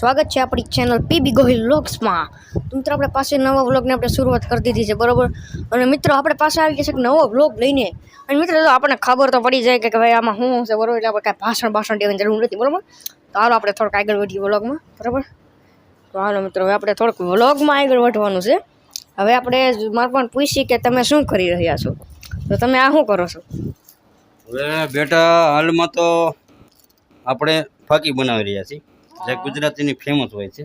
સ્વાગત છે આપણી ચેનલ પીબી ગોહિલ વ્લોગ્સમાં તો મિત્રો, આપણે પાસે નવા વ્લોગને આપણે શરૂઆત કરી દીધી છે, બરોબર? અને મિત્રો, આપણે પાસે આવી ગયા છે કે નવો વ્લોગ લઈને. અને મિત્રો, જો આપણને ખબર તો પડી જાય કે ભાઈ આમાં શું હશે બરાબર? એટલે આપણે કાંઈ ભાષણ ભાષણ દેવાની જરૂર નથી, બરાબર? તો હાલો આપણે થોડુંક આગળ વધીએ વ્લોગમાં બરાબર? તો હાલો મિત્રો, હવે આપણે થોડુંક વ્લોગમાં આગળ વધવાનું છે. હવે આપણે મારે પણ પૂછીએ કે તમે શું કરી રહ્યા છો? તો તમે આ શું કરો છો? હવે બેટા, હાલમાં તો આપણે ફાકી બનાવી રહ્યા છીએ. જે ગુજરાતીની ફેમસ હોય છે.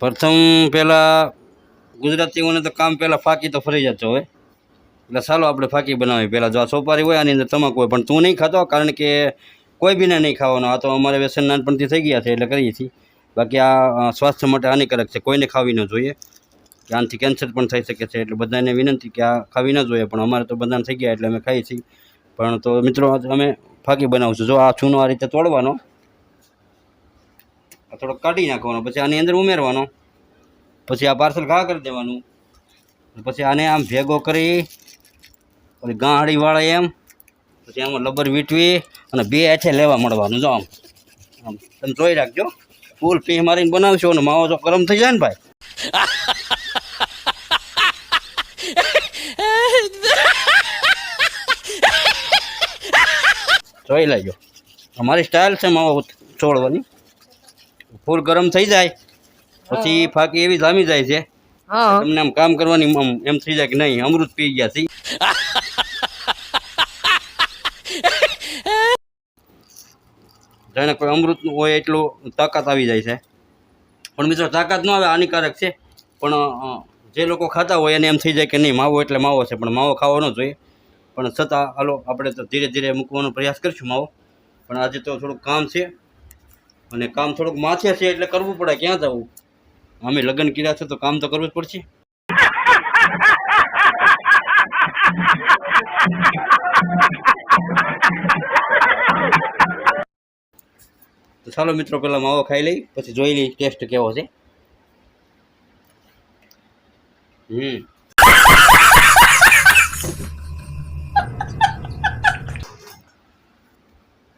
પ્રથમ પહેલાં ગુજરાતીઓને તો કામ પહેલાં ફાકી તો ફરજિયાત હોય. એટલે ચાલો આપણે ફાકી બનાવી પહેલાં જો આ સોપારી હોય આની અંદર તમાકુ હોય. પણ તું નહીં ખાતો કારણ કે કોઈ બીને નહીં ખાવાનો. આ તો અમારે વ્યસન નાનપણથી થઈ ગયા છે એટલે કરીએ છીએ. બાકી આ સ્વાસ્થ્ય માટે હાનિકારક છે. કોઈને ખાવી ન જોઈએ. કે આનાથી કેન્સર પણ થઈ શકે છે. એટલે બધાને વિનંતી કે આ ખાવી ન જોઈએ. પણ અમારે તો બધાને થઈ ગયા એટલે અમે ખાઈએ છીએ. પણ તો મિત્રો આજે અમે ફાકી બનાવશું. જો આ ચૂનો આ રીતે તોડવાનો આ થોડોક કાઢી નાખવાનો, પછી આની અંદર ઉમેરવાનો. પછી આ પાર્સલ ઘા કરી દેવાનું. પછી આને આમ ભેગો કરી, પછી ગાંહળીવાળા એમ, પછી આમાં લબર વીટવી અને બે હાથે લેવા મળવાનું, જો આમ. આમ, તમે જોઈ રાખજો. ફૂલ પી મારીને બનાવશો અને માવો જો ગરમ થઈ જાય ને ભાઈ. જોઈ લેજો. અમારી સ્ટાઇલ છે માવો છોડવાની. ફૂલ ગરમ થઈ જાય પછી ફાકી એવી જામી જાય છે. તમને આમ કામ કરવાની એમ થઈ જાય કે નહીં અમૃત પી ગયા છે. જાણે કોઈ અમૃતનું હોય એટલું તાકાત આવી જાય છે. પણ મિત્રો તાકાત ન આવે હાનિકારક છે. પણ જે લોકો ખાતા હોય એને એમ થઈ જાય કે નહીં માવો એટલે માવો છે પણ માવો ખાવો ન જોઈએ. પણ છતાં હાલો આપણે તો ધીરે ધીરે મૂકવાનો પ્રયાસ કરીશું માવો. પણ આજે તો થોડુંક કામ છે. અને કામ થોડુંક માથે છે એટલે કરવું પડે, ક્યાં જવું? અમે લગ્ન કર્યા છે તો કામ તો કરવું જ પડશે. ચાલો મિત્રો પહેલાં માવો ખાઈ લઈ, પછી જોઈ લઈ ટેસ્ટ કેવો છે. હમ.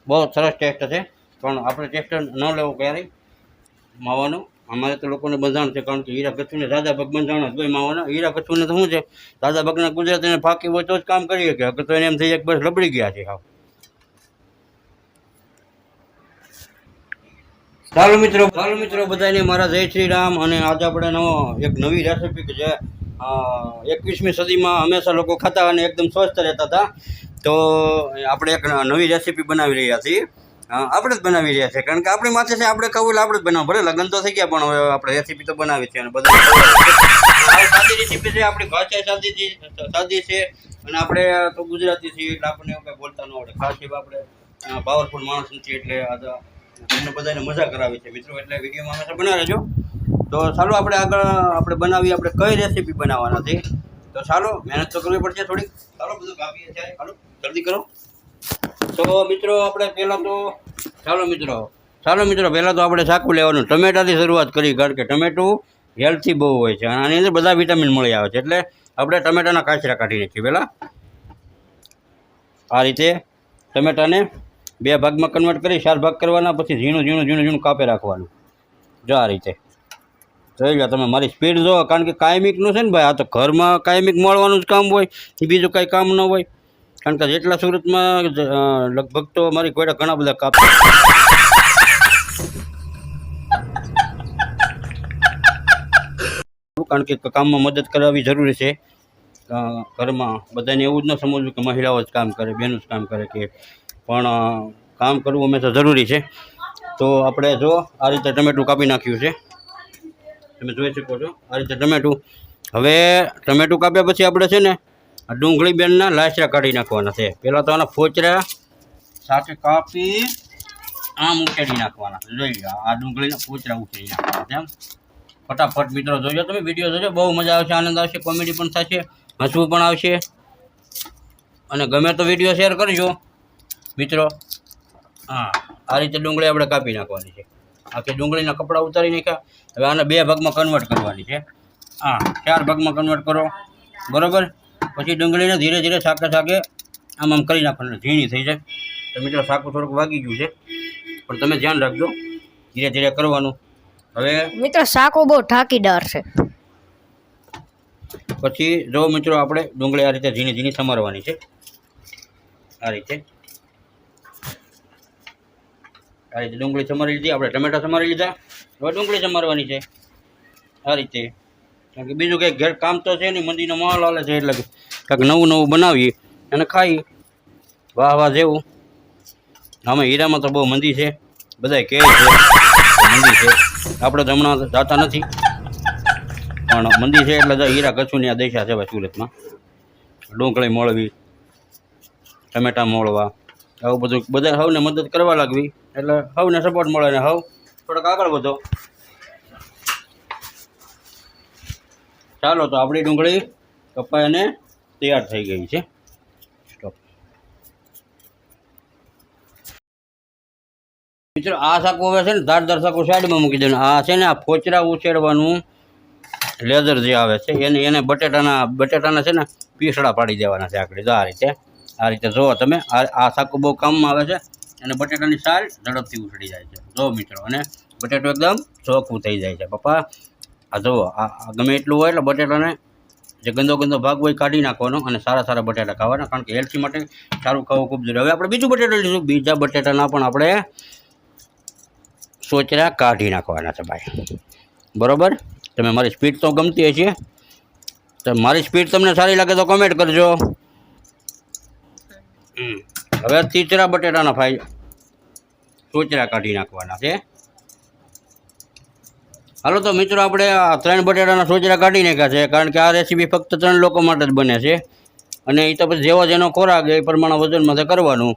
બહુ સરસ ટેસ્ટ છે. પણ આપણે ટેસ્ટ ન લેવો ક્યારેય. માવાનો, અમારે તો લોકોને બંધાણ છે, કારણ કે હીરા કચ્છુને દાદા ભગ બંધાણ જ હોય માવાના. હીરા કચ્છુને તો શું છે? દાદા ભગના ગુજરાતીને ફાંકી હોય તો જ કામ કરી કે તો એને એમ થઈ જાય બસ લબડી ગયા છે હા ચાલો મિત્રો ચાલો મિત્રો, બધાને મારા જય શ્રી રામ અને આજે આપણે નવો એક નવી રેસીપી કે જે એકવીસમી સદીમાં હંમેશા લોકો ખાતા અને એકદમ સ્વસ્થ રહેતા હતા. તો આપણે એક નવી રેસીપી બનાવી રહ્યા છીએ. અ, આપણે જ બનાવી રહ્યા છે. કારણ કે આપણી માથે છે આપણે કવલ આપણે જ બનાવવું ભલે લગ્ન તો થઈ ગયા પણ હવે આપણે રેસીપી તો બનાવી છે અને બધા સાદી રેસીપી છે આપણી ભાષા સાદી સાદી છે. અને આપણે તો ગુજરાતી છીએ એટલે આપણને એવું કંઈ બોલતા ન આવડે. ખાસ એવા આપણે પાવરફુલ માણસ નથી એટલે આ બધાને મજા કરાવી છે. મિત્રો એટલે વિડીયોમાં હંમેશા બનાવી રહેજો તો ચાલો આપણે આગળ આપણે બનાવી આપણે કઈ રેસીપી બનાવવાના છે. તો ચાલો મહેનત તો કરવી પડશે થોડીક. ચાલો બધું કાપીએ છે ચાલો. જલ્દી કરો. તો મિત્રો, આપણે પહેલાં તો ચાલો મિત્રો ચાલો મિત્રો, પહેલાં તો આપણે ચાકુ લેવાનું. ટમેટાથી શરૂઆત કરી, કારણ કે ટમેટું હેલ્થી બહુ હોય છે. અને આની અંદર બધા વિટામિન મળી આવે છે. એટલે આપણે ટમેટાના કાચરા કાઢી નાખીએ પહેલાં. આ રીતે ટમેટાને બે ભાગમાં કન્વર્ટ કરી, ચાર ભાગ કરવાના, પછી ઝીણું ઝીણું ઝીણું ઝીણું કાપે રાખવાનું. જો આ રીતે. જોઈ લો, તમે મારી સ્પીડ જો કારણ કે કાયમિકનું છે ને ભાઈ, આ તો ઘરમાં કાયમિક મળવાનું જ કામ હોય, બીજું કાંઈ કામ ન હોય. કારણ કે જેટલા સુરતમાં લગભગ તો મારી કોઈડા ઘણા બધા કાપ કારણ કે કામમાં મદદ કરાવવી જરૂરી છે. ઘરમાં બધાને એવું જ ન સમજવું કે મહિલાઓ જ કામ કરે બહેનો જ કામ કરે કે પણ કામ કરવું હંમેશા જરૂરી છે. તો આપણે જો આ રીતે ટમેટું કાપી નાખ્યું છે. તમે જોઈ શકો છો આ રીતે ટમેટું. હવે ટમેટું કાપ્યા પછી આપણે છે ને ડુંગળી બેનના લાચરા કાઢી નાખવાના છે. પહેલાં તો આના ફોચરા, સાથે કાપી, આમ ઉકેડી નાખવાના. જોઈ લો આ ડુંગળીના ફોચરા ઉકેડી નાખવાના છે ફટાફટ મિત્રો જોજો તમે, વીડિયો જોજો. બહુ મજા આવશે, આનંદ આવશે, કોમેડી પણ થશે, હસવું પણ આવશે. અને ગમે તો વીડિયો શેર કરજો. મિત્રો, હા, આ રીતે ડુંગળી આપણે કાપી નાખવાની છે. આખી ડુંગળીના કપડાં ઉતારી નાખ્યા. હવે આને બે ભાગમાં કન્વર્ટ કરવાની છે. હા, ચાર ભાગમાં કન્વર્ટ કરો. બરોબર? પછી ડુંગળીને ધીરે ધીરે શાકે શાકે આમ આમ કરી નાખવાનું ઝીણી થઈ જાય. તો મિત્રો શાકું થોડુંક વાગી ગયું છે. પણ તમે ધ્યાન રાખજો ધીરે ધીરે કરવાનું. હવે મિત્રો શાકો બહુ ઢાંકીદાર છે. પછી જો મિત્રો આપણે ડુંગળી આ રીતે ઝીણી ઝીણી સમારવાની છે. આ રીતે. આ રીતે ડુંગળી સમારી લીધી આપણે ટમેટા સમારી લીધા. હવે ડુંગળી સમારવાની છે. આ રીતે. કારણ કે બીજું કંઈક ઘેર કામ તો છે નહીં મંદીનો માહોલ હાલે છે એટલે કાંઈક નવું નવું બનાવીએ અને ખાઈએ. વાહ વાહ, જેવું. અમે હીરામાં તો બહુ મંદી છે. બધાય કહે છે મંદી છે. આપણે તો હમણાં જાતા નથી. પણ મંદી છે એટલે હીરા કચ્છુની આ દેશા છે ભાઈ સુરતમાં. ડુંગળી મોળવી, ટમેટા મોળવા, આવું બધું. બધા હવને મદદ કરવા લાગવી. એટલે હવને સપોર્ટ મળે ને હવ. થોડોક આગળ વધો. ચાલો તો આપણી ડુંગળી કપાઈને તૈયાર થઈ ગઈ છે. મિત્રો, આ શાક હવે છે ને ધારદાર શાકો સાઈડમાં મૂકી દેવાનું. આ છે ને આ ફોચરા ઉછેડવાનું લેધર જે આવે છે, એને એને બટેટાના બટેટાના છે ને પીસડા પાડી દેવાના છે આકડી તો આ રીતે આ રીતે જુઓ તમે, આ આ શાકો બહુ કામમાં આવે છે અને બટેટાની સાલ ઝડપથી ઉછળી જાય છે. જો મિત્રો, અને બટેટો એકદમ ચોખ્ખું થઈ જાય છે. પપ્પા આ જુઓ, આ ગમે એટલું હોય એટલે બટેટાને જે ગંદો ગંદો ભાગ હોય કાઢી નાખવાનો અને સારા સારા બટેટા ખાવાના, કારણ કે હેલ્થી માટે સારું ખાવું ખૂબ જરૂરી. હવે આપણે બીજું બટેટા લઈશું. બીજા બટેટાના પણ આપણે સોચરા કાઢી નાખવાના છે ભાઈ. બરાબર? તમે મારી સ્પીડ તો ગમતી હશે. તો મારી સ્પીડ તમને સારી લાગે તો કોમેન્ટ કરજો. હવે તીચરા બટેટાના ફાઈ સોચરા કાઢી નાખવાના છે. હાલો તો મિત્રો આપણે આ ત્રણ બટેટાના સોચરા કાઢી નાખ્યા છે, કારણ કે આ રેસીપી ફક્ત ત્રણ લોકો માટે જ બને છે. અને એ તો પછી જેવો જેનો ખોરાક એ પ્રમાણે વજનમાં તે કરવાનું.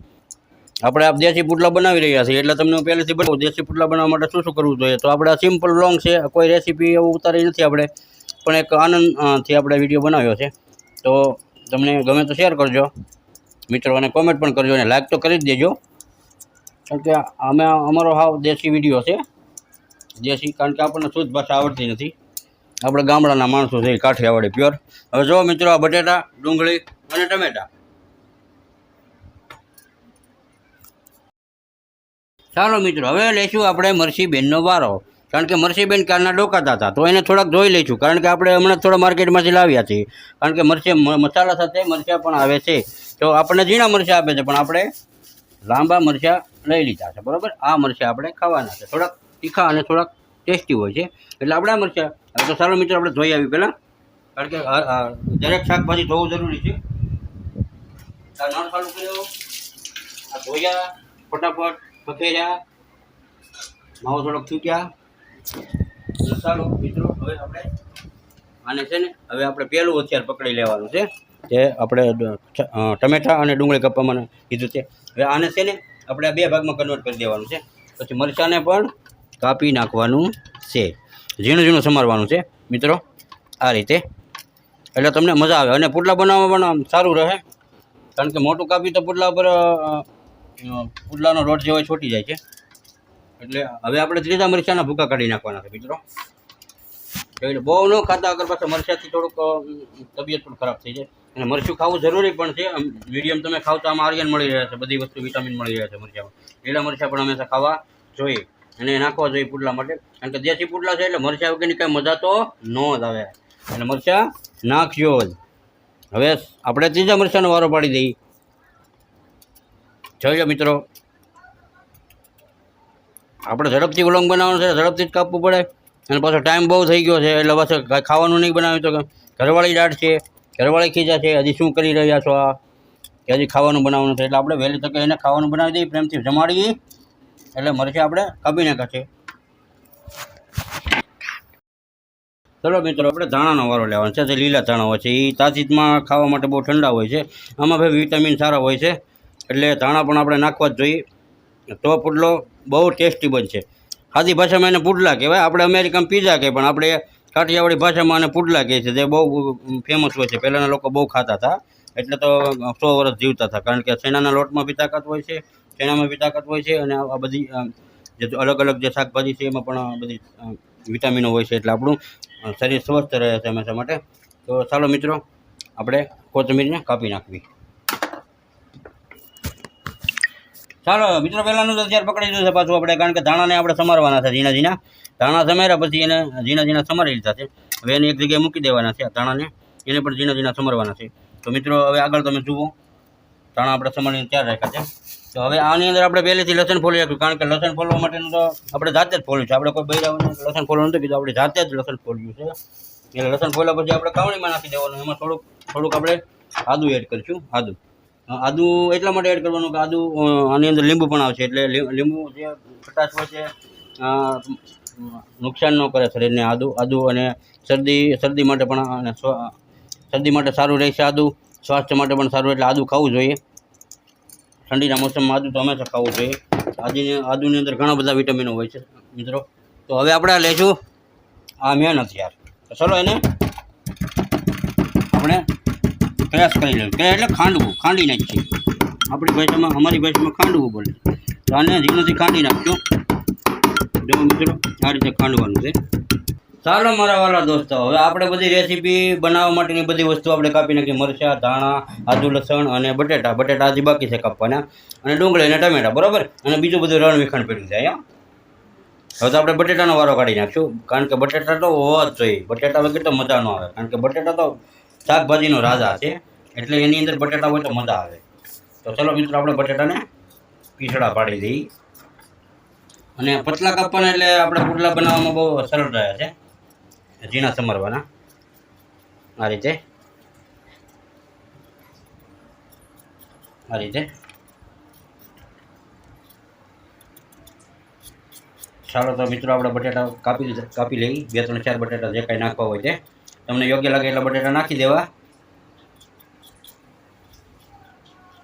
આપણે આ દેશી પુટલા બનાવી રહ્યા છીએ, એટલે તમને હું પહેલેથી બનાવું દેશી પૂટલા બનાવવા માટે શું શું કરવું જોઈએ? તો આપણે સિમ્પલ લોંગ છે, કોઈ રેસીપી એવું ઉતારી નથી આપણે, પણ એક આનંદથી આપણે વીડિયો બનાવ્યો છે. તો તમને ગમે તો શેર કરજો. મિત્રોને કોમેન્ટ પણ કરજો, અને લાઈક તો કરી જ દેજો. કારણ કે અમે અમારો હાવ દેશી વીડિયો છે. દેશી કારણ કે આપણને શુદ્ધ ભાષા આવડતી નથી. આપણે ગામડાના માણસો છે કાઠિયાવાડી પ્યોર હવે જો મિત્રો આ બટેટા, ડુંગળી અને ટમેટા. ચાલો મિત્રો, હવે લઈશું આપણે મરસીબેનનો વારો. કારણ કે મરસીબેન કાલના ડોકાતા હતા, તો એને થોડાક જોઈ લઈશું. કારણ કે આપણે હમણાં થોડા માર્કેટમાંથી લાવ્યા છીએ. કારણ કે મરચે મસાલા સાથે મરચા પણ આવે છે. તો આપણને ઝીણા મરચાં આપે છે, પણ આપણે લાંબા મરચાં લઈ લીધા છે, બરાબર? આ મરચા આપણે ખાવાના છે. થોડાક તીખા અને થોડાક ટેસ્ટી હોય છે. એટલે આપણે મરચાં, હવે તો સારો મિત્રો આપણે ધોઈ આવી પહેલાં. કારણ કે દરેક શાકભાજી ધોવું જરૂરી છે. આ નાનું ચાલુ કર્યો આ ધોયા, ફટાફટ પકેર્યા. માવો થોડોક છૂટ્યા ચાલો મિત્રો, હવે આપણે આને છે ને, હવે આપણે પહેલું હથિયાર પકડી લેવાનું છે. જે આપણે ટમેટાં અને ડુંગળી કાપવામાં કીધું છે. હવે આને છે ને, આપણે બે ભાગમાં કન્વર્ટ કરી દેવાનું છે. પછી મરચાંને પણ કાપી નાખવાનું છે. ઝીણું ઝીણું સમારવાનું છે મિત્રો. આ રીતે. એટલે તમને મજા આવે. અને પુટલા બનાવવામાં પણ સારું રહે. કારણ કે મોટું કાપી તો પુટલા પર અ, રોટ જે હોય છોટી જાય છે. એટલે હવે આપણે ત્રીજા મરચાંના ભૂકા કાઢી નાખવાના છે મિત્રો. એટલે બહુ ન ખાતા અગર પાછા મરચાંથી થોડુંક તબિયત પણ ખરાબ થઈ જાય. અને મરચું ખાવું જરૂરી પણ છે. મીડિયમ તમે ખાવ તો આમાં આર્યન મળી રહ્યા છે બધી વસ્તુ વિટામિન મળી રહ્યા છે મરચામાં. લીલા મરચાં પણ હંમેશા ખાવા જોઈએ. અને નાખવા જોઈએ પુડલા માટે. કારણ કે દેશી પુડલા છે એટલે મરચાં વગરની કાંઈ મજા તો ન જ આવે. એટલે મરચાં નાખજો જ. હવે આપણે ત્રીજા મરચાંનો વારો પાડી દઈએ. જોઈ લો મિત્રો. આપણે ઝડપથી ઉલંગ બનાવવાનું છે, ઝડપથી જ કાપવું પડે. અને પાછો ટાઈમ બહુ થઈ ગયો છે, એટલે પાછો કાંઈ ખાવાનું નહીં બનાવ્યું તો ઘરવાળી દાળ છે, ઘરવાળી ખીજા છે, હજી શું કરી રહ્યા છો આ? કે હજી ખાવાનું બનાવવાનું છે, એટલે આપણે વહેલી તકે એને ખાવાનું બનાવી દઈએ, પ્રેમથી જમાડીએ. એટલે મરચાં આપણે કાપી નાખ્યા ચલો મિત્રો, આપણે ધાણાનો વારો લેવાનો છે. જે લીલા ધાણા હોય છે એ તાસીતમાં ખાવા માટે બહુ ઠંડા હોય છે. આમાં ભાઈ વિટામિન સારા હોય છે. એટલે ધાણા પણ આપણે નાખવા જ જોઈએ. તો પુડલો બહુ ટેસ્ટી બનશે. સાદી ભાષામાં એને પુડલા કહેવાય. આપણે અમેરિકામાં પીઝા કહે પણ આપણે કાઠિયાવાડી ભાષામાં એને પુડલા કહે છે જે બહુ ફેમસ હોય છે. પહેલાંના લોકો બહુ ખાતા હતા. એટલે તો સો વર્ષ જીવતા હતા. કારણ કે સેનાના લોટમાં બી તાકાત હોય છે. ચણામાં બી તાકાત હોય છે અને આ બધી જે અલગ અલગ જે શાકભાજી છે એમાં પણ બધી વિટામિનો હોય છે એટલે આપણું શરીર સ્વસ્થ રહે છે હંમેશા માટે. તો ચાલો મિત્રો, આપણે કોથમીરને કાપી નાખવી. ચાલો, મિત્રો, પહેલાંનું તો અત્યારે પકડી દીધું છે પાછું આપણે, કારણ કે ધાણાને આપણે સમારવાના છે ઝીણા ઝીણા. ધાણા સમાર્યા પછી એને ઝીણા ઝીણા સમારી લીધા છે. હવે એને એક જગ્યાએ મૂકી દેવાના છે આ ધાણાને. એને પણ ઝીણા ઝીણા સમારવાના છે. તો મિત્રો, હવે આગળ તમે જુઓ. ધાણા આપણે સમારીને ત્યાર રાખ્યા છે. તો હવે આની અંદર આપણે પહેલેથી લસણ ફોલી રાખ્યું કારણ કે લસણ ફોલવા માટેનું તો આપણે જાતે જ ફોલ્યું છે. આપણે કોઈ બૈરાઓને લસણ ફોલવું નથી કીધું. આપણે જાતે જ લસણ ફોલ્યું છે. એટલે લસણ ફોલ્યા પછી આપણે કાવણીમાં નાખી દેવાનું. એમાં થોડુંક થોડુંક આપણે આદુ એડ કરીશું. આદુ. આદુ એટલા માટે એડ કરવાનું કે આદુ આની અંદર લીંબુ પણ આવશે. એટલે લીંબુ જે ખટાશ હોય છે નુકસાન ન કરે શરીરને આદુ આદુ અને શરદી શરદી માટે પણ, અને શરદી માટે સારું રહેશે આદુ. સ્વાસ્થ્ય માટે પણ સારું. એટલે આદુ ખાવું જોઈએ. ઠંડીના મોસમમાં આદુ તો હંમેશા ખાવું જોઈએ. આદુની આદુની અંદર ઘણા બધા વિટામિનો હોય છે, મિત્રો. તો હવે આપણે આ લઈશું આ મહેનત યાર. તો ચલો એને આપણે પ્રયાસ કરી લઈએ. કે એટલે ખાંડવું ખાંડી નાખીએ આપણી ભાષામાં, અમારી ભાષામાં ખાંડવું બોલે તો આને ઝીણુંથી ખાંડી નાખજો. જો મિત્રો, આ રીતે ખાંડવાનું છે. ચાલો મારા વાલા દોસ્તો હવે આપણે બધી રેસીપી બનાવવા માટેની બધી વસ્તુ આપણે કાપી નાખી. મરચાં, ધાણા, આદુ, લસણ અને બટેટા. બટેટા હજી બાકી છે કાપવાના. અને ડુંગળી અને ટમેટા, બરાબર? અને બીજું બધું રણ વિખંડ પડ્યું જાય હવે તો આપણે બટેટાનો વારો કાઢી નાખશું. કારણ કે બટેટા તો હોવા જ જોઈએ. બટેટા વગર તો મજા ન આવે. કારણ કે બટેટા તો શાકભાજીનો રાજા છે. એટલે એની અંદર બટેટા હોય તો મજા આવે. તો ચલો મિત્રો, આપણે બટેટાને પીસડા પાડી દઈએ. અને પતલા કાપવાના એટલે આપણે પુડલા બનાવવામાં બહુ સરળ રહ્યા છે. ઝીણા સમારવાના. આ રીતે. આ રીતે. ચાલો તો મિત્રો આપણે બટેટા કાપી કાપી લઈ. બે, ત્રણ, ચાર બટેટા જે કાંઈ નાખવા હોય તે. તમને યોગ્ય લાગે એટલા બટેટા નાખી દેવા.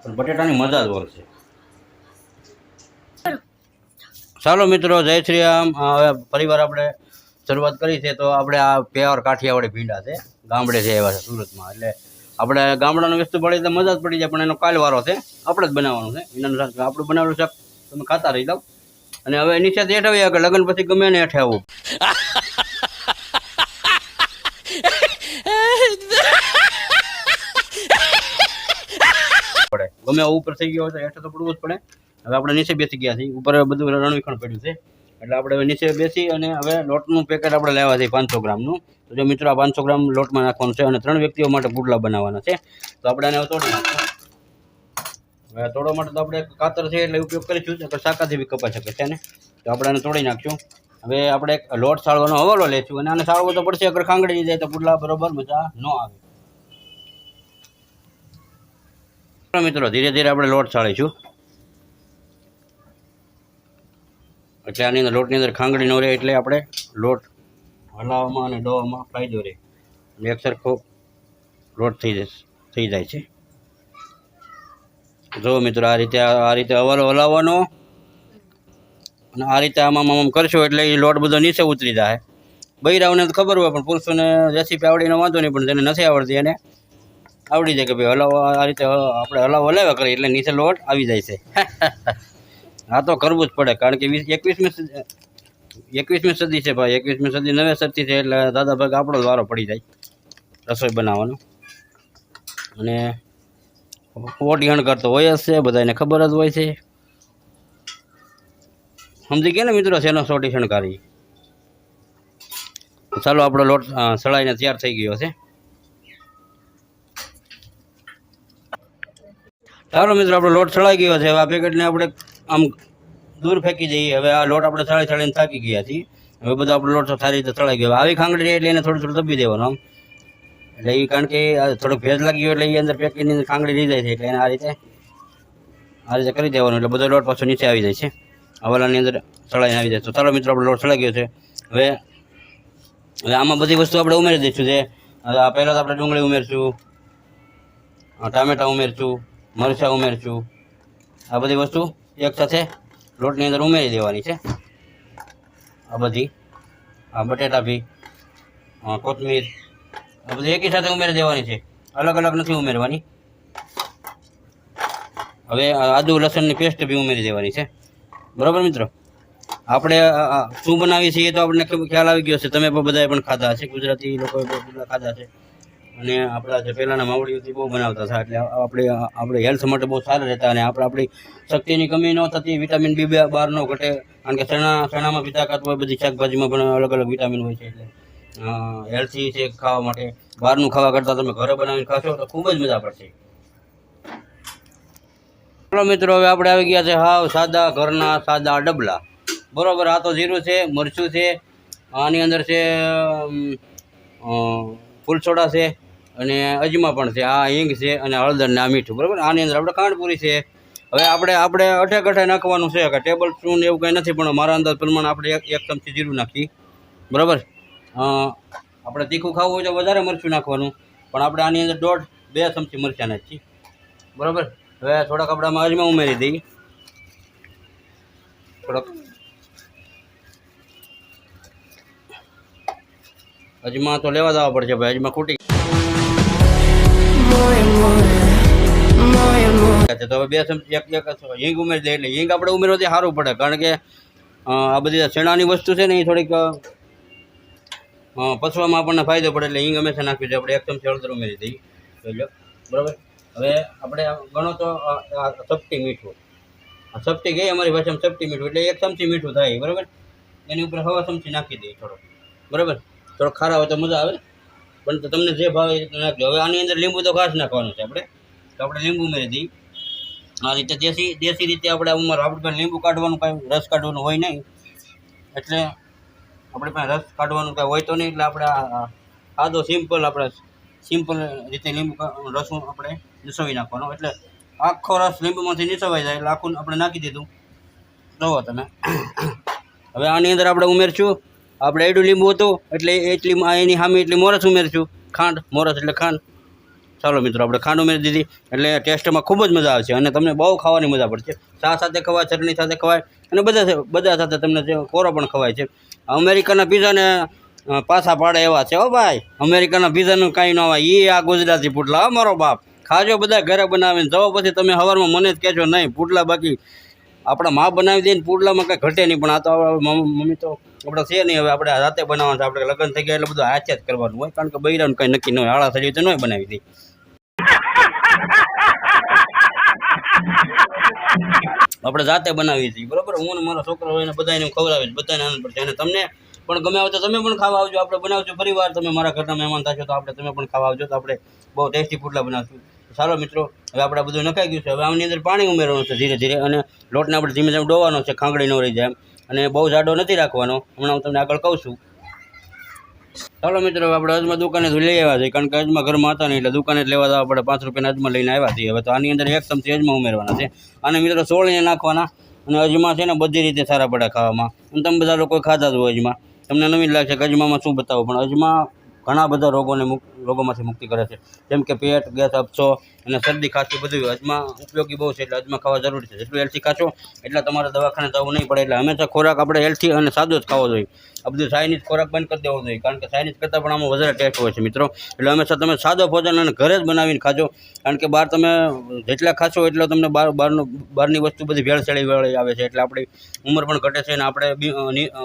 પણ બટેટાની મજા જ ઓર છે. ચાલો મિત્રો, જય શ્રી રામ. હવે ફરીવાર આપણે શરૂઆત કરી છે તો આપણે આ પ્યોર કાઠિયાવાડી ભીંડા છે. ગામડે છે એવા છે સુરતમાં. એટલે આપણે ગામડાનું વસ્તુ પડે તો મજા જ પડી જાય, પણ એનો કાલવારો છે. આપણે જ બનાવવાનું છે. એના આપણું બનાવેલું છે. તમે ખાતા રહી જાઓ. અને હવે એની સાથે હેઠ કે લગ્ન પછી ગમે ને હેઠે આવું. પડે. ગમે આવું ઉપર થઈ ગયો હોય તો હેઠે તો પડવું જ પડે. હવે આપણે નીચે બેસી ગયા છીએ. ઉપર બધું રણવીખણ પડ્યું છે. એટલે આપણે નીચે બેસી અને હવે લોટનું પેકેટ આપણે લેવા છે પાંચસો ગ્રામનું. તો જો મિત્રો આ પાંચસો ગ્રામ લોટમાં નાખવાનું છે અને ત્રણ વ્યક્તિઓ માટે પુડલા બનાવવાના છે. તો આપણે આને તોડી નાખશું. હવે તોડવા માટે તો આપણે કાતર છે એટલે ઉપયોગ કરીશું. શાકાથી બી કપાઈ શકે છે ને. તો આપણે આને તોડી નાખશું. હવે આપણે એક લોટ સાળવાનો હવાલો લેશું અને આને સાળવો તો પડશે. અગર ખાંગડી જાય તો પુડલા બરોબર મજા ન આવે. મિત્રો ધીરે ધીરે આપણે લોટ સાળીશું. એટલે આની અંદર લોટની અંદર ખાંગડી ન રહે એટલે આપણે લોટ હલાવવામાં અને ડોવામાં ફાયદો રહે. અને એક સરખો લોટ થઈ જશે, થઈ જાય છે. જો મિત્રો આ રીતે આ રીતે હવાલો હલાવવાનો અને આ રીતે આમાં આમ કરશો એટલે એ લોટ બધો નીચે ઉતરી જાય. બૈરાઓને તો ખબર હોય, પણ પુરુષોને રેસીપી આવડીને વાંધો નહીં, પણ જેને નથી આવડતી. એને આવડી જાય કે ભાઈ હલાવો, આ રીતે આપણે હલાવો હલાવ્યા કરીએ એટલે નીચે લોટ આવી જાય છે. આ તો કરવું જ પડે, કારણ કે વીસ, એકવીસમી એકવીસમી સદી છે ભાઈ, એકવીસમી સદી નવેસરથી છે, એટલે દાદા ભાગ આપણો વારો પડી જાય, રસોઈ બનાવવાનો. અને ઓટીહણ કરતો હોય જ છે, બધાને ખબર જ હોય છે. સમજી ગયા ને મિત્રો, શેનો સોટી શણકારી ચાલો આપણો લોટ સળાઈને તૈયાર થઈ ગયો છે. ચાલો મિત્રો, આપણો લોટ સળાઈ ગયો છે આ પેકેટને આપણે આમ દૂર ફેંકી જઈએ હવે આ લોટ આપણે સળાઈ થળીને થાકી ગયા છીએ. હવે બધો આપણો લોટ સારી રીતે થળાઈ ગયો. આવી ખાંગડી એટલે એને થોડું થોડું દબી દેવાનું આમ. એટલે એ કારણ કે થોડોક ભેજ લાગી ગયો એટલે એ અંદર ફેંકીને અંદર ખાંગડી રહી જાય છે. એટલે એને આ રીતે આ રીતે કરી દેવાનું. એટલે બધો લોટ પાછો નીચે આવી જાય છે. હવાલાની અંદર સળાઈને આવી જાય. તો ચાલો મિત્રો, આપણો લોટ સળાઈ ગયો છે. હવે હવે આમાં બધી વસ્તુ આપણે ઉમેરી દઈશું આ પહેલાં તો આપણે ડુંગળી ઉમેરશું ટામેટાં ઉમેરશું, મરચાં ઉમેરશું, આ બધી વસ્તુ એક સાથે લોટની અંદર ઉમેરી દેવાની છે. આ બધી, આ બટેટા બી કોથમીર, આ બધી એકી સાથે ઉમેરી દેવાની છે. અલગ અલગ નથી ઉમેરવાની. હવે આદુ લસણની પેસ્ટ બી ઉમેરી દેવાની છે. બરાબર મિત્રો? આપણે શું બનાવીએ છીએ તો આપણને ખ્યાલ આવી ગયો છે તમે પણ બધાએ પણ ખાધા હશે. ગુજરાતી લોકોએ પણ ખાધા છે. અને આપણા જે પહેલાંના માવડીઓથી બહુ બનાવતા હતા એટલે આપણે આપણે હેલ્થ માટે બહુ સારા રહેતા અને આપણે આપણી શક્તિની કમી ન થતી વિટામિન બી બાર ન ઘટે કારણ કે ચણા ચણામાં બી તાકાત હોય બધી શાકભાજીમાં પણ અલગ અલગ વિટામિન હોય છે એટલે હેલ્થી છે ખાવા માટે. બહારનું ખાવા કરતાં તમે ઘરે બનાવીને ખાશો તો ખૂબ જ મજા પડશે. ચાલો મિત્રો હવે આપણે આવી ગયા છે હાવ સાદા ઘરના સાદા ડબલા. બરોબર આ તો જીરું છે મરચું છે આની અંદર છે અ, છે અને અજમા પણ છે. આ હિંગ છે અને હળદર ને આ મીઠું, બરાબર? આની અંદર આપણે ખાંડપુરી છે. હવે આપણે આપણે અઠે કઠે નાખવાનું છે. કે ટેબલ સ્પૂન એવું કંઈ નથી, પણ મારા અંદાજ પ્રમાણે આપણે એક ચમચી જીરું નાખી. બરાબર? આપણે તીખું ખાવું હોય તો વધારે મરચું નાખવાનું. પણ આપણે આની અંદર દોઢ, બે ચમચી મરચાં નાખી. બરાબર? હવે થોડાક આપણામાં અજમા ઉમેરી દઈએ થોડોક. અજમા તો લેવા દેવા પડશે ભાઈ. અજમા ખૂટી તો બે ચમચી એક એક હિંગ ઉમેરી દે એટલે હિંગ આપણે ઉમેરવાથી સારું પડે. કારણ કે આ બધી શેણાની વસ્તુ છે ને એ થોડીક પસવામાં આપણને ફાયદો પડે એટલે હિંગ હંમેશા નાખવી જોઈએ. આપણે એક ચમચી હળદર ઉમેરી દઈએ. બરાબર? હવે આપણે ગણો તો ચપટી મીઠું. આ ચપટી ગઈ અમારી ભાષામાં ચપટી મીઠું. એટલે એક ચમચી મીઠું થાય. બરાબર? એની ઉપર હવા ચમચી નાખી દઈએ થોડો બરાબર? થોડો ખારા હોય તો મજા આવે. પણ તો તમને જે ભાવે એ નાખજો. હવે આની અંદર લીંબુ તો ખાસ નાખવાનું છે આપણે. તો આપણે લીંબુ ઉમેરી દઈએ. આ રીતે દેશી દેશી રીતે આપણે ઉમર આપણે પાસે લીંબુ કાઢવાનું કાંઈ રસ કાઢવાનું હોય નહીં. એટલે આપણે પાસે રસ કાઢવાનું કાંઈ હોય તો નહીં. એટલે આપણે આ- આ સિમ્પલ આપણે સિમ્પલ રીતે લીંબુ રસું આપણે નિસવી નાખવાનો. એટલે આખો રસ લીંબુમાંથી નિસવાઈ જાય. એટલે આખું આપણે નાખી દીધું. જુઓ તમે. હવે આની અંદર આપણે ઉમેરશું. આપણે એડું લીંબુ હતું, એટલે એટલી એની સામે એટલી મોરસ ઉમેરશું. ખાંડ, મોરસ એટલે ખાંડ. ચાલો મિત્રો, આપણે ખાંડ ઉમેરી દીધી, એટલે ટેસ્ટમાં ખૂબ જ મજા આવશે અને તમને બહુ ખાવાની મજા પડશે. ચા સાથે ખવાય, ચટણી સાથે ખવાય, અને બધા બધા સાથે તમને કોરો પણ ખવાય છે. અમેરિકાના પીઝાને પાછા પાડે એવા છે, હો ભાઈ. અમેરિકાના પીઝાનું કાંઈ ન હોય એ આ ગુજરાતી પુટલા હો મારો બાપ. ખાજો બધા ઘરે બનાવીને, જવો પછી તમે સવારમાં મને જ કહેજો, નહીં પુટલા બાકી. આપણા મા બનાવી દે ને પુડલામાં કંઈ ઘટે નહીં, પણ આ તો મમ્મી તો આપણે છે નહીં, હવે આપણે રાતે બનાવવાનું આપણે લગ્ન થઈ ગયા એટલે બધું હાથે જ કરવાનું હોય. કારણ કે બૈરાનું કંઈ નક્કી ન હોય, આળા થઈ તો નહીં બનાવી દે. આપણે જાતે બનાવીએ છીએ, બરોબર? હું મારો છોકરો હોય બધાને ખવડાવીશ બધાને આનંદ પડશે. અને તમને પણ ગમે આવે તો તમે પણ ખાવા આવજો. આપણે બનાવજો પરિવાર. તમે મારા ઘરના મહેમાન થશો તો આપણે તમે પણ ખાવા આવજો. તો આપણે બહુ ટેસ્ટી પુટલા બનાવશું. ચાલો મિત્રો, હવે આપણે બધું નખાઈ ગયું છે. હવે આની અંદર પાણી ઉમેરવાનું છે ધીરે ધીરે. અને લોટને આપણે ધીમે ધીમે ડોવાનો છે ખાંગડી ન રહી જાય. અને બહુ જાડો નથી રાખવાનો. હમણાં હું તમને આગળ કહું છું. ચાલો મિત્રો, આપણે અજમા દુકાને લઈ આવ્યા છે કારણ કે અજમા ઘરમાં હતા નહીં, એટલે દુકાને જ લેવા આપણે પાંચ રૂપિયાના અજમા લઈને આવ્યા છીએ હવે. તો આની અંદર એક ચમચી અજમા ઉમેરવાના છે. અને મિત્રો સોળીને નાખવાના અને અજમા છે ને બધી રીતે સારા પડે ખાવામાં. અને તમે બધા લોકો ખાતા જ હોય અજમા તમને નવીન લાગશે કે અજમામાં શું બતાવો, પણ અજમા ઘણા બધા રોગોને રોગોમાંથી મુક્તિ કરે છે. જેમ કે પેટ, ગેસ અપસો અને શરદી, ખાંસી બધું અજમા ઉપયોગી બહુ છે, એટલે અજમા ખાવા જરૂરી છે. જેટલું હેલ્થી ખાશો, એટલા તમારે દવાખાને જવું નહીં પડે. એટલે હંમેશા ખોરાક આપણે હેલ્થી અને સાદો જ ખાવો જોઈએ. આ બધું ચાઇનીઝ ખોરાક બંધ કરી દેવો જોઈએ. કારણ કે ચાઇનીઝ કરતાં પણ આમાં વધારે ટેસ્ટ હોય છે મિત્રો. એટલે હંમેશા તમે સાદો ભોજન અને ઘરે જ બનાવીને ખાજો. કારણ કે બહાર તમે જેટલા ખાશો એટલો તમને બહાર, બહારનું, બહારની વસ્તુ બધી ભેળસેળી વેળી આવે છે. એટલે આપણી ઉંમર પણ ઘટે છે અને આપણે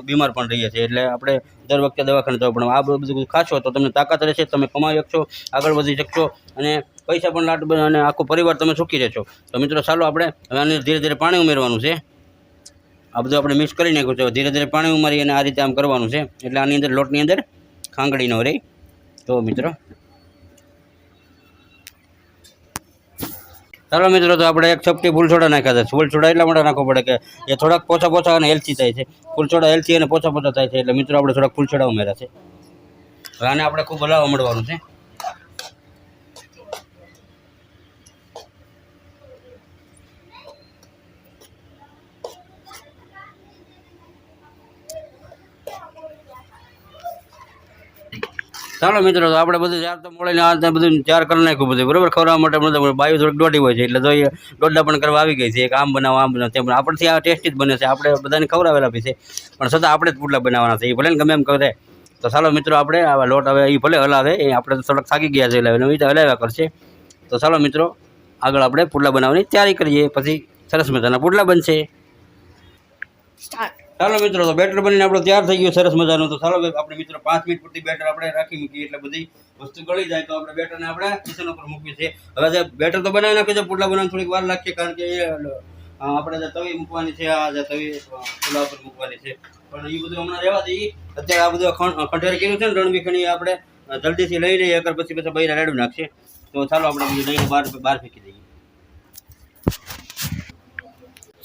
બીમાર પણ રહીએ છીએ. એટલે આપણે દર વખતે દવાખાને જવું પણ આ બધું ખાશો તો તમને તાકાત રહેશે, તમે કમાઈ શકશો, આગળ વધી શકશો અને પૈસા પણ લાટ બને અને આખો પરિવાર તમે સુખી રહેશો. તો મિત્રો ચાલો આપણે હવે આની ધીરે ધીરે પાણી ઉમેરવાનું છે. આ બધું આપણે મિક્સ કરી નાખ્યું છે. ધીરે ધીરે પાણી ઉમારી અને આ રીતે આમ કરવાનું છે. એટલે આની અંદર લોટની અંદર ખાંગડી ન રહી. તો મિત્રો ચાલો મિત્રો, તો આપણે એક ચપટી ફૂલછોડા નાખ્યા છે. ફૂલછોડા એટલા માટે નાખવો પડે કે એ થોડાક પોછા પોછા અને હેલ્થી થાય છે. ફૂલછોડા હેલ્થી અને પોછા પોછા થાય છે. એટલે મિત્રો, આપણે થોડાક ફૂલછોડા ઉમેર્યા છે. આને આપણે ખૂબ હલાવવા મળવાનું છે. ચાલો મિત્રો, તો આપણે બધું ચાર તો મળીને આ બધું ચાર કરી નાખ્યું બધું, બરાબર? ખવડાવવા માટે બધું બાયું થોડીક દોઢી હોય છે, એટલે જોઈએ દોડડા પણ કરવા આવી ગઈ છે, એક આમ બનાવો આમ બનાવો, તેમ આપણથી આ ટેસ્ટી જ બને છે, આપણે બધાને ખવડાવેલા બી છે, પણ છતાં આપણે જ પુટલા બનાવવાના છે એ ભલે ને ગમે એમ કરે તો ચાલો મિત્રો, આપણે આવા લોટ હવે એ ભલે હલાવે, એ આપણે તો થોડાક થાકી ગયા છે, એટલે એ તો હલાવ્યા કરશે. તો ચાલો મિત્રો, આગળ આપણે પુડલા બનાવવાની તૈયારી કરીએ, પછી સરસ મજાના પુડલા બનશે. સ્ટાર્ટ ચાલો મિત્રો, તો બેટર બનીને આપણે તૈયાર થઈ ગયું, સરસ મજાનું. તો ચાલો આપણે મિત્રો પાંચ મિનિટ પૂરતી બેટર આપણે રાખી મૂકીએ, એટલે બધી વસ્તુ ગળી જાય, તો આપણે બેટરને આપણે કિચન ઉપર મૂકીએ છીએ. હવે જે બેટર તો બનાવી નાખ્યું છે, પુડલા બનાવવાની થોડીક વાર લાગશે કારણ કે આપણે જે તવી મૂકવાની છે, આ જે તવી ચૂલા ઉપર મૂકવાની છે. પણ એ બધું હમણાં રહેવા દઈએ. અત્યારે આ બધું ખંડેર કર્યું છે ને રણવીખણી આપણે જલ્દીથી લઈ લઈએ, અગર પછી પછી બહાર રેડું નાખશે. તો ચાલો આપણે બધું લઈને બહાર બહાર ફેંકી દઈએ.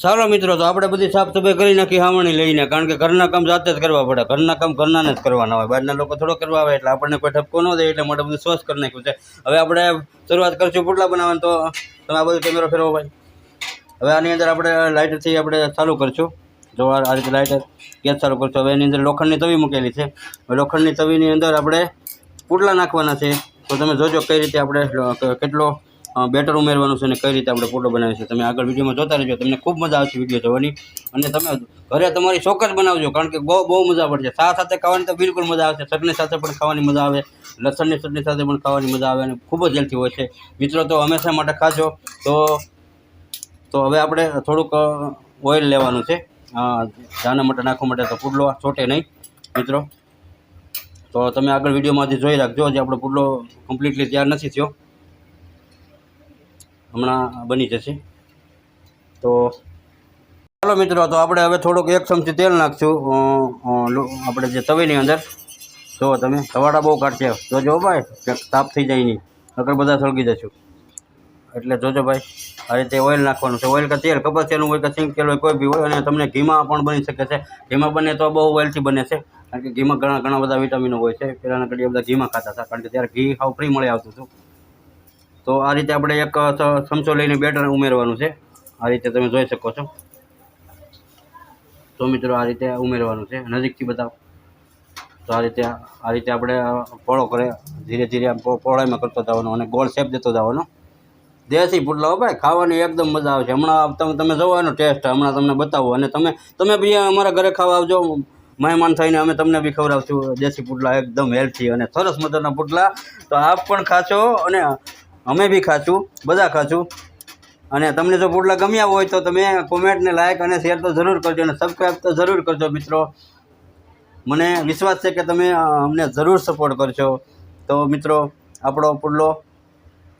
ચાલો મિત્રો, તો આપણે બધી સાફ સફાઈ કરી નાખી હાવણી લઈને, કારણ કે ઘરના કામ જાતે જ કરવા પડે. ઘરના કામ ઘરનાને જ કરવાના હોય. બહારના લોકો થોડો કરવા આવે એટલે આપણને કોઈ ઠપકો ન દે એટલે મોટે બધું સ્વસ્થ કરી નાખ્યું છે. હવે આપણે શરૂઆત કરશું પુટલા બનાવવાની, તો તમે આ બધું કેમેરો ફેરવો ભાઈ. હવે આની અંદર આપણે લાઇટરથી આપણે ચાલુ કરશું. જો આ રીતે લાઇટર ગેસ ચાલુ કરશું. હવે એની અંદર લોખંડની તવી મૂકેલી છે. હવે લોખંડની તવીની અંદર આપણે પુટલા નાખવાના છે. તો તમે જોજો કઈ રીતે આપણે કેટલો બેટર ઉમેરવાનું છે અને કઈ રીતે આપણે ફોટો બનાવીએ છીએ. તમે આગળ વિડીયોમાં જોતા રહેજો. તમને ખૂબ મજા આવશે વીડિયો જોવાની. અને તમે ઘરે તમારી ચોક્કસ બનાવજો, કારણ કે બહુ બહુ મજા પડશે. સા સાથે ખાવાની તો બિલકુલ મજા આવશે. ચટણી સાથે પણ ખાવાની મજા આવે. લસણની ચટણી સાથે પણ ખાવાની મજા આવે અને ખૂબ જ હેલ્થી હોય છે. મિત્રો, તો હંમેશા માટે ખાજો. તો તો હવે આપણે થોડુંક ઓઇલ લેવાનું છે. જાના માટે નાખવા માટે તો પુડલો ચોટે નહીં. મિત્રો, તો તમે આગળ વિડીયોમાંથી જોઈ રાખજો. હજી આપણો પુડલો કમ્પ્લીટલી તૈયાર નથી થયો. હમણાં બની જશે. તો ચાલો મિત્રો, તો આપણે હવે થોડુંક એક ચમચી તેલ નાખશું. આપણે જે તવીની અંદર. જો તમે સવાડા બહુ કાઢશે. જોજો ભાઈ તાપ થઈ જાય નહીં. અગર બધા સળગી જશું. એટલે જોજો ભાઈ, આ રીતે ઓઇલ નાખવાનું છે. ઓઇલ કે તેલ કપાસ તેલનું હોય કે સિંગ તેલ હોય, કોઈ બી હોય, અને તમને ઘીમાં પણ બની શકે છે. ઘીમાં બને તો બહુ ઓઇલથી બને છે. કારણ કે ઘીમાં ઘણા ઘણા બધા વિટામિનો હોય છે. પહેલાંના ઘડીએ બધા ઘીમાં ખાતા હતા. કારણ કે ત્યારે ઘી હાવ ફ્રી મળી આવતું હતું. તો આ રીતે આપણે એક ચમચો લઈને બેટર ઉમેરવાનું છે. આ રીતે તમે જોઈ શકો છો. તો મિત્રો આ રીતે ઉમેરવાનું છે. નજીકથી બતાવો. તો આ રીતે આ રીતે આપણે પોળો કરે. ધીરે ધીરે આમ પો- પહોળાઈમાં કરતો જવાનો અને ગોળ શેપ દેતો જવાનો. દેશી પુડલા ભાઈ, ખાવાની એકદમ મજા આવશે હમણાં તમે તમે જોવો એનો ટેસ્ટ, હમણાં તમને બતાવો. અને તમે તમે બી અમારા ઘરે ખાવા આવજો. મહેમાન થઈને અમે તમને બી ખવડાવશું. દેશી પુડલા એકદમ હેલ્થી અને સરસ મજાના પુડલા. તો આપ પણ ખાશો અને અમે બી ખાશું, બધા ખાશું. અને તમને જો પોટલા ગમ્યા હોય તો તમે કોમેન્ટને લાઈક અને શેર તો જરૂર કરજો અને સબસ્ક્રાઈબ તો જરૂર કરજો મિત્રો. મને વિશ્વાસ છે કે તમે અમને જરૂર સપોર્ટ કરશો તો મિત્રો, આપણો પુડલો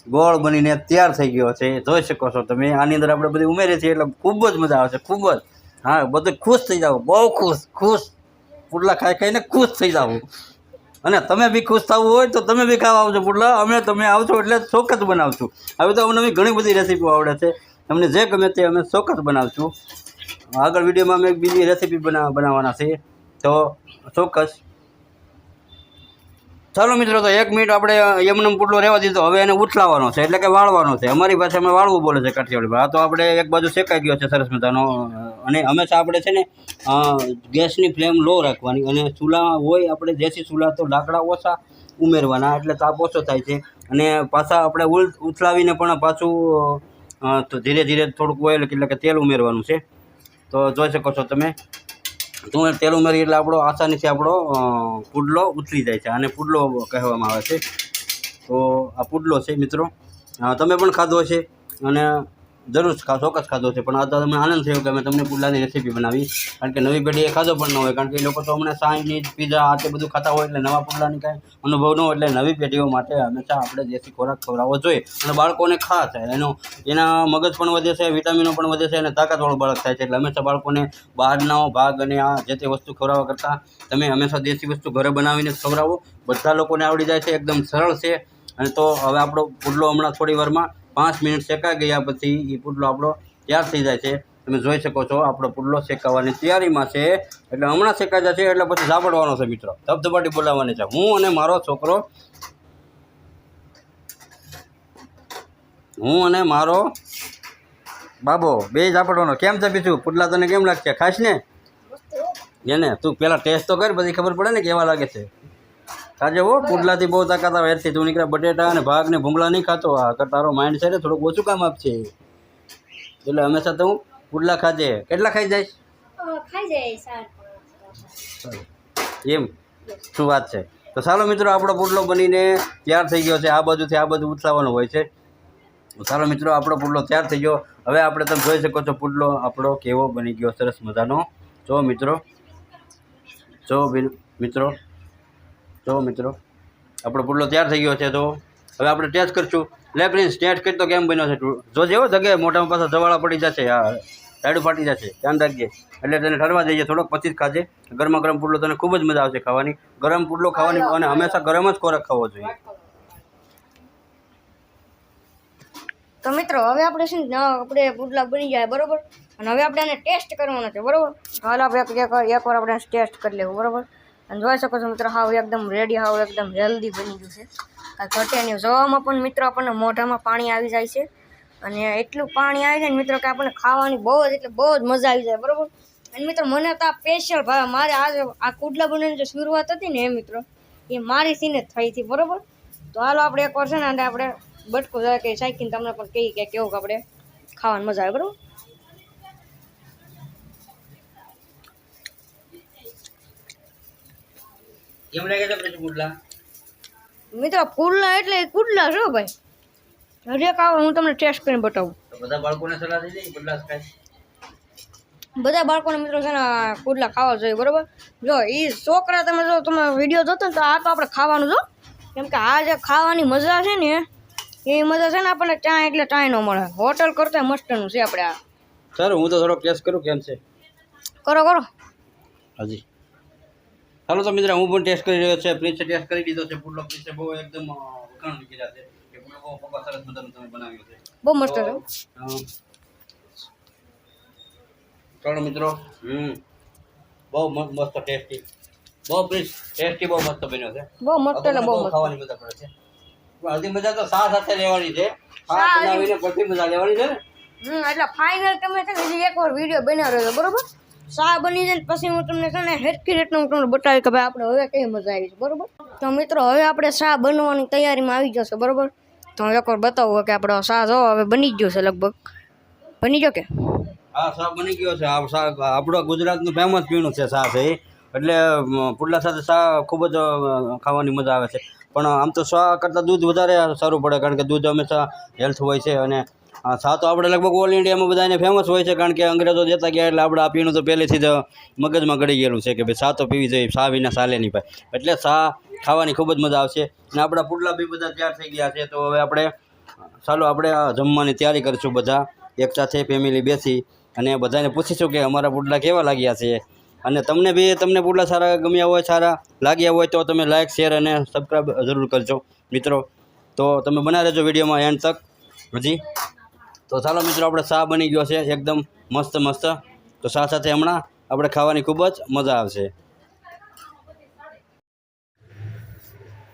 ગોળ બનીને તૈયાર થઈ ગયો છે. જોઈ શકો છો તમે. આની અંદર આપણે બધી ઉમેરીએ છીએ એટલે ખૂબ જ મજા આવશે ખૂબ જ. હા, બધું ખુશ થઈ જાવ બહુ ખુશ ખુશ. પુડલા ખાઈ ખાઈને ખુશ થઈ જાવ અને તમે બી ખુશ થવું હોય તો તમે બી ખાવા આવજો, પુડલા. અમે તમે આવશો એટલે ચોક્કસ બનાવશું. હવે તો અમને ઘણી બધી રેસીપીઓ આવડે છે. તમને જે ગમે તે અમે ચોક્કસ બનાવશું. આગળ વિડીયોમાં અમે એક બીજી રેસીપી બના, બનાવવાના છીએ. તો ચોક્કસ ચાલો મિત્રો, તો એક મિનિટ આપણે એમનો પુટલો રહેવા દીધો. હવે એને ઉથલાવવાનો છે, એટલે કે વાળવાનો છે. અમારી અમે વાળવું બોલે છે કાઠિયાવાડી આ તો આપણે એક બાજુ શેકાઈ ગયો છે સરસ મજાનો અને હંમેશા આપણે છે ને ગેસની ફ્લેમ લો રાખવાની. અને ચૂલા હોય, આપણે દેશી ચૂલા તો લાકડા ઓછા ઉમેરવાના, એટલે તાપ ઓછો થાય છે. અને પાછા આપણે ઉલ, ઉથલાવીને પણ પાછું તો ધીરે ધીરે થોડુંક ઓઇલ એટલે કે તેલ ઉમેરવાનું છે. તો જોઈ શકો છો તમે. તું તેલ ઉમેરી એટલે આપણો આસાનીથી આપણો પુડલો ઉતરી જાય છે. અને પુડલો કહેવામાં આવે છે. તો આ પુડલો છે મિત્રો. તમે પણ ખાધો છે અને જરૂર ચોક્કસ ખાધો છે. પણ આ તો તમને આનંદ થયો કે અમે તમને પુડલાની રેસીપી બનાવી. કારણ કે નવી પેઢીએ ખાધો પણ ન હોય. કારણ કે એ લોકો તો હમણાં ચાઇનીઝ પીઝા આ તે બધું ખાતા હોય એટલે નવા પુલાની કાંઈ અનુભવ ન હોય એટલે નવી પેઢીઓ માટે હંમેશા આપણે દેશી ખોરાક ખવડાવવો જોઈએ. અને બાળકોને ખાસ એનો, એના મગજ પણ વધે છે, વિટામિનો પણ વધે છે અને તાકાતવાળું બાળક થાય છે. એટલે હંમેશા બાળકોને બહારનો ભાગ અને આ જે તે વસ્તુ ખવડાવવા કરતાં તમે હંમેશા દેશી વસ્તુ ઘરે બનાવીને ખવડાવો. બધા લોકોને આવડી જાય છે, એકદમ સરળ છે. અને તો હવે આપણો પુડલો હમણાં થોડી વારમાં પાંચ મિનિટ શેકાઈ ગયા પછી એ પુડલો આપણો તૈયાર થઈ જાય છે. તમે જોઈ શકો છો આપણો પુડલો શેકાવાની તૈયારીમાં છે. એટલે હમણાં શેકાઈ જશે એટલે પછી ઝાપડવાનો છે મિત્રો. ધબધબાટી બોલાવવાની છે. હું અને મારો છોકરો હું અને મારો બાબો બે ઝાપડવાનો કેમ છે બીજું? પુડલા તને કેમ લાગશે? ખાસ ને? એને? તું પેલા ટેસ્ટ તો કર પછી ખબર પડે ને કેવા લાગે છે. ખાજે હો પુડલાથી બહુ તાકાત આવે એરથી તું નીકળે બટેટા અને ભાગ ને ભૂંગળા નહીં ખાતો. આ કર તારો માઇન્ડ છે ને થોડુંક ઓછું કામ આપશે એટલે હંમેશા તો હું પુડલા ખાજે. કેટલા ખાઈ જાય એમ? શું વાત છે? તો ચાલો મિત્રો આપણો પુડલો બનીને તૈયાર થઈ ગયો છે. આ બાજુથી આ બાજુ ઉથલાવાનો હોય છે. ચાલો મિત્રો આપણો પુડલો તૈયાર થઈ ગયો. હવે આપણે તમે જોઈ શકો છો પુડલો આપણો કેવો બની ગયો સરસ મજાનો. જો મિત્રો જો મિત્રો જો મિત્રો આપણો પુડલો તૈયાર થઈ ગયો છે તો હવે આપણે ટેસ્ટ કરીશું. લે પ્રિન્સ ટેસ્ટ કરી તો કેમ બન્યો છે જો જેવો જગ્યાએ મોટામાં પાછા જવાળા પડી જશે હા સાઈડ ફાટી જશે ધ્યાન રાખજે. એટલે તેને ઠરવા દઈએ થોડોક પછી જ ખાજે. ગરમા ગરમ પુડલો તને ખૂબ જ મજા આવશે ખાવાની. ગરમ પુડલો ખાવાની અને હંમેશા ગરમ જ ખોરાક ખાવો જોઈએ. તો મિત્રો હવે આપણે છે ને આપણે પુડલા બની જાય બરાબર? અને હવે આપણે એને ટેસ્ટ કરવાનો છે બરાબર? હાલ આપણે એક- એકવાર આપણે ટેસ્ટ કરી લેવું બરોબર? અને જોઈ શકો છો મિત્રો, હાવ એકદમ રેડી હાવ એકદમ હેલ્ધી બની ગયું છે. કાંઈ ઘટે નહીં, જોવામાં પણ મિત્રો આપણને મોઢામાં પાણી આવી જાય છે. અને એટલું પાણી આવી જાય ને મિત્રો કે આપણને ખાવાની બહુ જ, એટલે બહુ જ મજા આવી જાય, બરાબર? અને મિત્રો, મને તો આ સ્પેશિયલ ભાવે, મારે આજે આ કુડલા બનાવવાની જે શરૂઆત હતી ને એ મિત્રો, એ મારી સીને થઈ હતી, બરાબર? તો હાલો આપણે એક વાર છે ને, આપણે બટકું જાય કે સાઈકીને તમને પણ કહીએ કે કેવું આપણે ખાવાની મજા આવે, બરોબર? કેમ લાગે છે પછી પુડલા. મિત્રો કુડલા એટલે કુડલા છો ભાઈ. હરેક ખાવા હું તમને ટેસ્ટ કરીને બતાવું. બધા બાળકોને સલાહ દઈ જાય કુડલા ખાય. બધા બાળકોને મિત્રો છે ને કુડલા ખાવા જોઈએ બરોબર? જો એ છોકરા તમે જો તમે વીડિયો જોતો ને તો આ તો આપણે ખાવાનું જો. કેમ કે આ જે ખાવાની મજા છે ને એ મજા છે ને આપણને ચાય એટલે ચાય ન મળે. હોટલ કરતા મસ્તનું છે આપણે આ. સર હું તો થોડોક ટેસ્ટ કરું કેમ છે? કરો કરો. હાજી. ચાલો તો મિત્ર હું પણ ટેસ્ટ કરી રહ્યો છે. પ્રિન્સે ટેસ્ટ કરી દીધો છે. પુડલો પ્રિન્સે બહુ એકદમ વખાણ નીકળ્યા છે કે પુડલો બહુ પપ્પા સરસ મજાનો તમે બનાવ્યો છે. બહુ મસ્ત ચાલો મિત્રો હમ બહુ મસ્ત ટેસ્ટી બહુ પ્રિન્સ ટેસ્ટી બહુ મસ્ત બન્યો છે. બહુ મસ્ત એટલે બહુ મસ્ત. ખાવાની મજા પડે છે. પણ અડધી મજા તો સા સાથે લેવાની છે? સા બનાવીને પછી મજા લેવાની છે ને? હમ એટલે ફાઇનલ તમે છે ને હજી એકવાર વીડિયો બનાવ્યો બરોબર? સા બની જાય પછી હું તમને છે ને હેરકી રીતનું હું તમને બતાવી કે ભાઈ આપણે હવે કઈ મજા આવી છે, બરાબર? તો મિત્રો, હવે આપણે શા બનવાની તૈયારીમાં આવી જશે, બરાબર? તો હું એકવાર બતાવું કે આપણો શા જો હવે બની ગયો છે લગભગ. બની ગયો કે? હા શાક બની ગયો છે. આપણો ગુજરાતનું ફેમસ પીણું છે શા છે એટલે પુડલા સાથે શા ખૂબ જ ખાવાની મજા આવે છે. પણ આમ તો શા કરતાં દૂધ વધારે સારું પડે, કારણ કે દૂધ હંમેશા હેલ્થ હોય છે અને આ સા તો આપણે લગભગ ઓલ ઇન્ડિયામાં બધાને ફેમસ હોય છે, કારણ કે અંગ્રેજો જતા ગયા એટલે આપણે આ પીણું તો પહેલેથી જ મગજમાં ગળી ગયેલું છે કે ભાઈ સા તો પીવી જોઈએ સા વિના સાલે નહીં ભાઈ. એટલે સા ખાવાની ખૂબ જ મજા આવશે. અને આપણા પુડલા બી બધા તૈયાર થઈ ગયા છે, તો હવે આપણે, ચાલો આપણે આ જમવાની તૈયારી કરીશું બધા. એક સાથે ફેમિલી બેસી અને બધાને પૂછીશું કે અમારા પુડલા કેવા લાગ્યા છે. અને તમને બી, તમને પુડલા સારા ગમ્યા હોય, સારા લાગ્યા હોય, તો તમે લાઇક શેર અને સબસ્ક્રાઈબ જરૂર કરજો, મિત્રો. તો તમે બના રહેજો વિડીયોમાં એન્ડ તક. હજી. તો ચાલો મિત્રો, આપણે શા બની ગયો છે એકદમ મસ્ત મસ્ત. તો શા સાથે હમણાં આપણે ખાવાની ખૂબ જ મજા આવશે.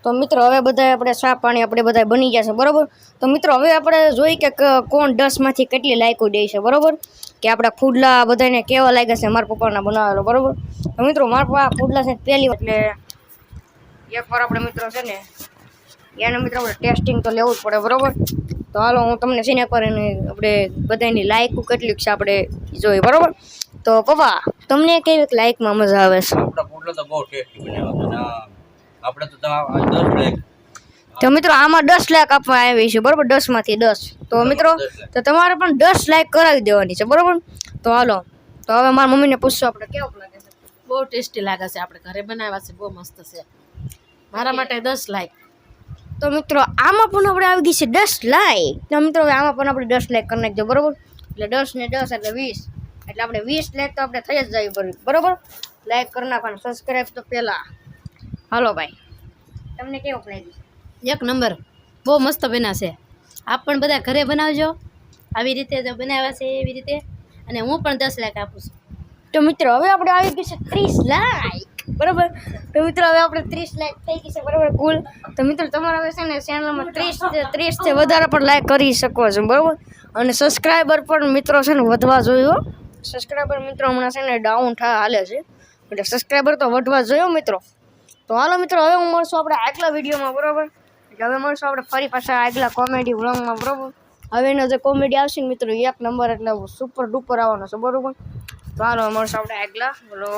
તો મિત્રો, હવે બધા આપણે શા પાણી આપણે બધા બની ગયા છે, બરોબર? તો મિત્રો, હવે આપણે જોઈ કે કોણ દસમાંથી કેટલી લાયકો દે છે, બરાબર? કે આપણા ફૂડલા બધાને કેવા લાગ્યા છે, મારા પપ્પાના બનાવેલો, બરાબર? તો મિત્રો, મારા પપ્પા ફૂડલા છે પહેલી એટલે એટલે એકવાર આપણે મિત્રો છે ને, એને મિત્રો આપણે ટેસ્ટિંગ તો લેવું જ પડે, બરોબર? તો હાલો હું તમને છે ને એકવાર આપણે બધાની લાઇક કેટલીક છે આપણે જોઈએ બરાબર? તો પપ્પા તમને કેવી લાઇકમાં મજા આવે છે? તો બહુ ટેસ્ટી બનાવ્યા છે. ના આપણે તો તા- આ દસ પ્લેટ તો મિત્રો આમાં દસ લાખ આપવા આવી છે બરાબર? દસમાંથી દસ. તો મિત્રો તો તમારે પણ દસ લાખ કરાવી દેવાની છે બરાબર? તો હાલો તો હવે મારા મમ્મીને પૂછશું આપણે કેવું લાગે છે? બહુ ટેસ્ટી લાગે છે આપણે ઘરે બનાવ્યા છે બહુ મસ્ત છે. મારા માટે દસ લાઈક તો મિત્રો આમાં પણ આપણે આવી ગઈ છે દસ લાઈક તો મિત્રો હવે આમાં પણ આપણે દસ લાઈક કરી નાખજો બરોબર? એટલે દસ ને દસ એટલે વીસ. એટલે આપણે વીસ લાઈક તો આપણે થઈ જ જાય બરોબર બરોબર? લાઈક કરી નાખવાનું. સબસ્ક્રાઈબ તો પહેલાં હાલો ભાઈ. તમને કેવું લાગ્યું એક નંબર. બહુ મસ્ત બનાવશે છે. આપ પણ બધા ઘરે બનાવજો. આવી રીતે જો બનાવ્યા છે એવી રીતે. અને હું પણ દસ લાખ આપું છું. તો મિત્રો હવે આપણે આવી ગયું છે ત્રીસ લાખ બરાબર? તો મિત્રો, હવે આપણે ત્રીસ લાઈક થઈ ગઈ છે, બરાબર? કુલ. તો મિત્રો, તમારે હવે છે ને ચેનલમાં ત્રીસ ત્રીસથી વધારે પણ લાઈક કરી શકો છો, બરાબર? અને સબસ્ક્રાઈબર પણ મિત્રો છે ને વધવા જોયો સબસ્ક્રાઈબર મિત્રો હમણાં છે ને ડાઉન થા, હાલે છે. એટલે સબસ્ક્રાઈબર તો વધવા જોયો મિત્રો. તો હાલો, મિત્રો, હવે હું મળશું આપણે આગલા વિડીયોમાં બરાબર? એટલે હવે મળશું આપણે ફરી પાછા આગલા કોમેડી વ્લોગમાં બરાબર? હવે એનો જે કોમેડી આવશે ને, મિત્રો એક નંબર એટલે સુપર ડુપર આવવાનો છે, બરાબર? તો હાલો મળશું આપણે આગલા બોલો